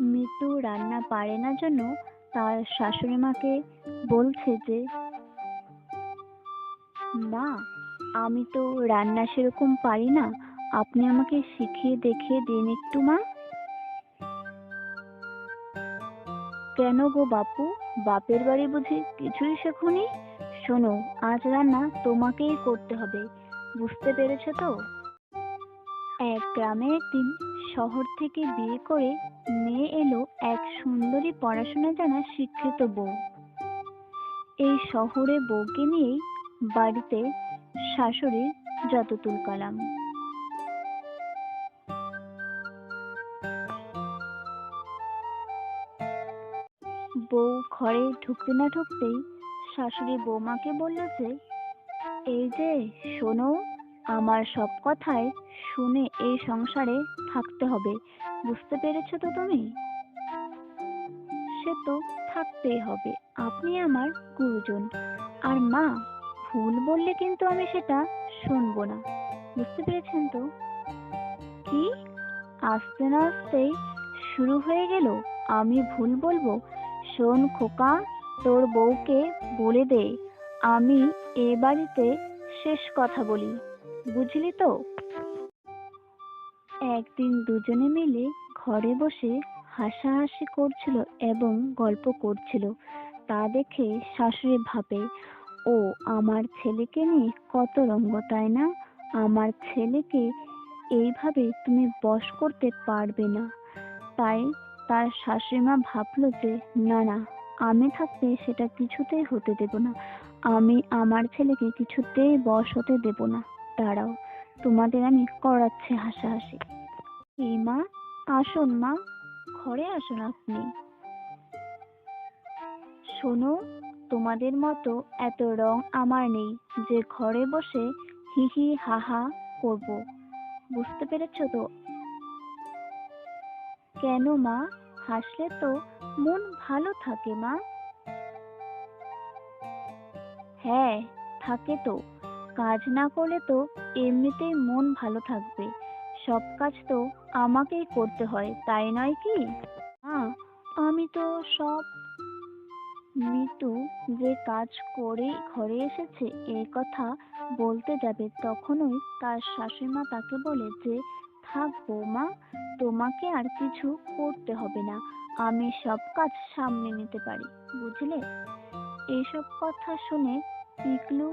মিতু রান্না পারে না জন্য তার শাশুড়ি মাকে বলছে যে, মা, আমি তো রান্না সেরকম পারি না। আপনি আমাকে শিখিয়ে দেখিয়ে দিন একটু, মা। কেন গো বাপু? বাপের বাড়ি বুঝি কিছুই শেখুনি? শোনো, আজ রান্না তোমাকেই করতে হবে। বুঝতে পেরেছ তো? গ্রামে একদিন শহর থেকে বিয়ে করে মেয়ে এলো এক সুন্দরী পড়াশোনা জানা শিক্ষিত বউ। এই শহরে বউকে নিয়েই বাড়িতে শাশুড়ির যত তুলকালাম বউ ঘরে ঢুকতে না ঢুকতেই শাশুড়ি বৌমাকে বলল যে, এই যে, শোনো, আমার সব কথায় শুনে এই সংসারে থাকতে হবে। বুঝতে পেরেছ তো তুমি? সে তো থাকতেই হবে। আপনি আমার গুরুজন। আর মা, ভুল বললে কিন্তু আমি সেটা শুনব না। বুঝতে পেরেছেন তো? কি? আস্তে না আস্তেই শুরু হয়ে গেল। আমি ভুল বলব? শোন খোকা, তোর বউকে বলে দে। আমি এ বাড়িতে শেষ কথা বলি। বুঝলি তো? একদিন দুজনে মিলে ঘরে বসে হাসাহাসি করছিল এবং গল্প করছিল। তা দেখে শাশুড়ি ভাবে, ও, আমার ছেলেকে নিয়ে কত রঙ্গ, তাই না? আমার ছেলেকে এইভাবে তুমি বশ করতে পারবে না। তাই তার শাশুড়ি মা ভাবলো যে, না না, আমি থাকতে সেটা কিছুতেই হতে দেব না। আমি আমার ছেলেকে কিছুতেই বশ হতে দেব না। দাঁড়াও তোমাদের আমি করাচ্ছি হাসাহাসি। এই মা, আসুন মা, ঘরে আসুন আপনি। শোনো, তোমাদের মতো এত রং আমার নেই, যে ঘরে বসে হি হি হা হা করব। বুঝতে পেরেছ তো? কেন মা, হাসলে তো মন ভালো থাকে মা। হ্যাঁ থাকে তো। কাজ না করলে তো এমনিতেই মন ভালো থাকবে। সব কাজ তো আমাকেই করতে হয়, তাই নয় কি? মা আমি তো সব মিতু যে কাজ করে ঘরে এসেছে, এই কথা বলতে যাবে তখনই তার শাশুড়িমা তাকে বলে যে, থাক বৌমা, তোমাকে আর কিছু করতে হবে না, আমি সব কাজ সামনে নিতে পারি। বুঝলে? এইসব কথা শুনে পিকলু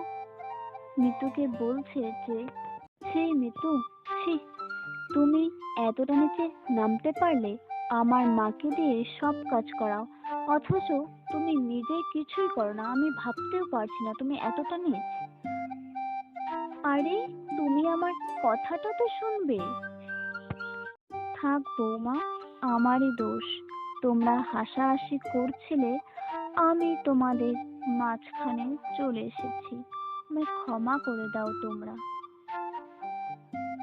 মিতুকে বলছে যে, ছি মিতু, ছি। তুমি এতটা নিচে নামতে পারলে আমার মাকে দিয়ে সব কাজ করাও। অথচ তুমি নিজে কিছুই করো না, আমি ভাবতেও পারছি না তুমি এতটা নিচ। আরে, তুমি আমার কথাটা তো শুনবে। থাক বৌমা, আমারই দোষ। তোমরা হাসাহাসি করছিলে, আমি তোমাদের মাঝখানে চলে এসেছি। আমায় ক্ষমা করে দাও তোমরা।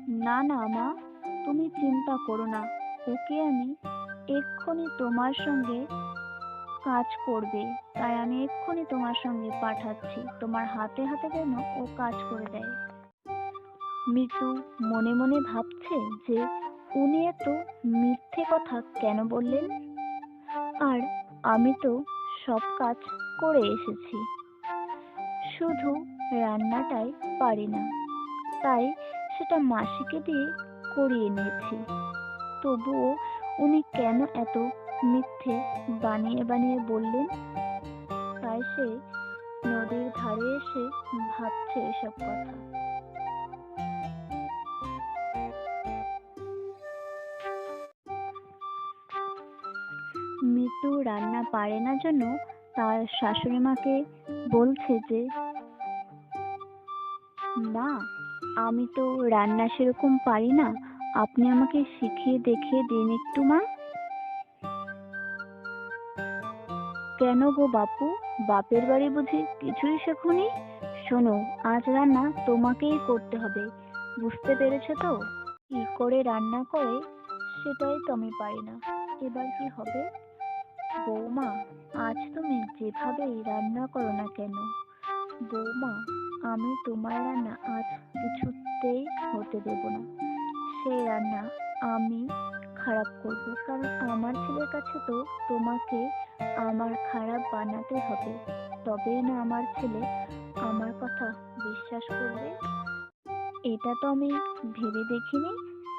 না না, মা, তুমি চিন্তা করো না। ওকে আমি এক্ষুনি তোমার সঙ্গে কাজ করবে। তাই আমি এক্ষুনি তোমার সঙ্গে পাঠাচ্ছি। তোমার হাতে হাতে যেন ও কাজ করে দেয়। মিতু মনে মনে ভাবছে যে উনি এত মিথ্যে কথা কেন বললেন? আর আমি তো সব কাজ করে এসেছি। শুধু রান্নাটাই পারি না। তাই সেটা মাসিকে দিয়ে করিয়ে নিয়েছি তবুও উনি কেন এত মিথ্যে বানিয়ে বানিয়ে বললেন? তাই সে নদীর ধারে এসে ভাবছে এসব কথা। মিতু রান্না পারে না জন্য তার শাশুড়ি মাকে বলছে যে মা আমি তো রান্না সেরকম পারি না। আপনি আমাকে শিখিয়ে দেখিয়ে দিন একটু, মা। কেন গো বাপু? বাপের বাড়ি বুঝি কিছুই শেখুনি? শোনো, আজ রান্না তোমাকেই করতে হবে। বুঝতে পেরেছ তো? কি করে রান্না করে সেটাই তো আমি পারি না। এবার কি হবে? বৌমা, আজ তুমি যেভাবেই রান্না করো না কেন, বৌমা আমি তোমার রান্না আজ কিছুতেই হতে দেব না। সেই রান্না আমি খারাপ করব, কারণ আমার ছেলের কাছে তো তোমাকে আমার খারাপ বানাতে হবে। তবেই না আমার ছেলে আমার কথা বিশ্বাস করবে? এটা তো আমি ভেবে দেখিনি।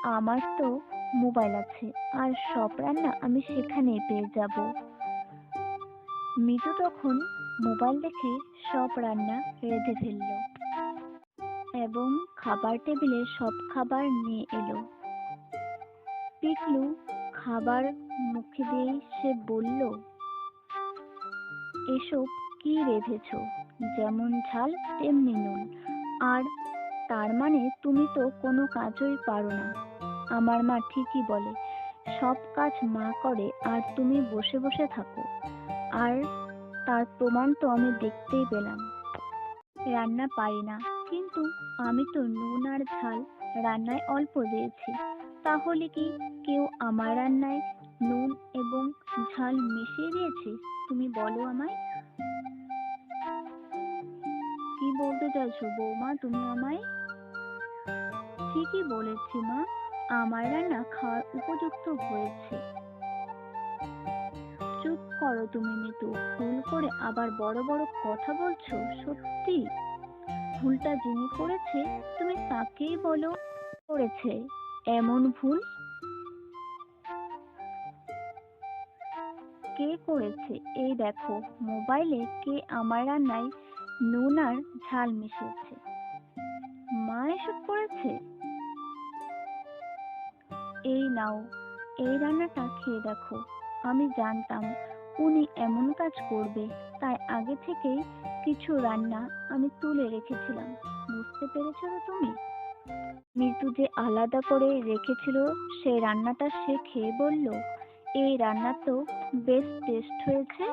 আমার তো মোবাইল আছে, আর সব রান্না আমি সেখানেই পেয়ে যাব। মিতু তখন মোবাইল দেখে সব রান্না রেঁধে ফেলল এবং খাবার টেবিলে সব খাবার নিয়ে এলো। পিকলু খাবার মুখে দিয়েই সে বলল, এসব কি রেঁধেছ? যেমন ঝাল, তেমনি নুন। আর তার মানে তুমি তো কোনো কাজই পারো না। আমার মা ঠিকই বলে, সব কাজ মা করে আর তুমি বসে বসে থাকো। আর তার প্রমাণ তো আমি দেখতেই পেলাম। রান্না পারি না, কিন্তু আমি তো নুন আর ঝাল রান্নায় অল্প দিয়েছি। তাহলে কি কেউ আমার রান্নায় নুন এবং ঝাল মিশিয়ে দিয়েছে? তুমি বলো আমায়। কি বলতে চাইছো বৌমা, তুমি আমায়? ঠিকই বলেছি মা, আমার রান্না খাওয়ার উপযুক্ত হয়েছে। করো তুমি মিতু। ভুল করে আবার বড় বড় কথা বলছো? সত্যি? ভুলটা যিনি করেছে, তুমি তাকেই বলো করেছে। এমন ভুল? কে করেছে? এই দেখো, মোবাইলে কে আমার রান্নায় নুন আর ঝাল মিশিয়েছে। মা এসব করেছে? এই নাও, এই রান্নাটা খেয়ে দেখো। আমি জানতাম উনি এমন কাজ করবে। তাই আগে থেকেই কিছু রান্না আমি তুলে রেখেছিলাম। বুঝতে পেরেছ তো তুমি? মৃত্যু যে আলাদা করে রেখেছিল সেই রান্নাটা সে খেয়ে বলল, এই রান্না তো বেশ টেস্ট হয়েছে।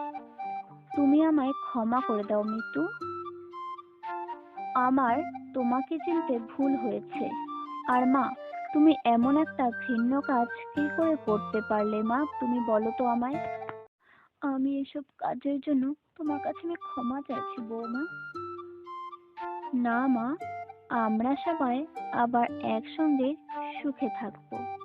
তুমি আমায় ক্ষমা করে দাও মৃত্যু আমার তোমাকে চিনতে ভুল হয়েছে। আর মা, তুমি এমন একটা ঘৃণ্য কাজ কি করে করতে পারলে মা? তুমি বলো তো আমায়। আমি এসব কাজের জন্য তোমার কাছে আমি ক্ষমা চাইছি, বৌমা। না মা, আমরা সবাই আবার একসঙ্গে সুখে থাকব।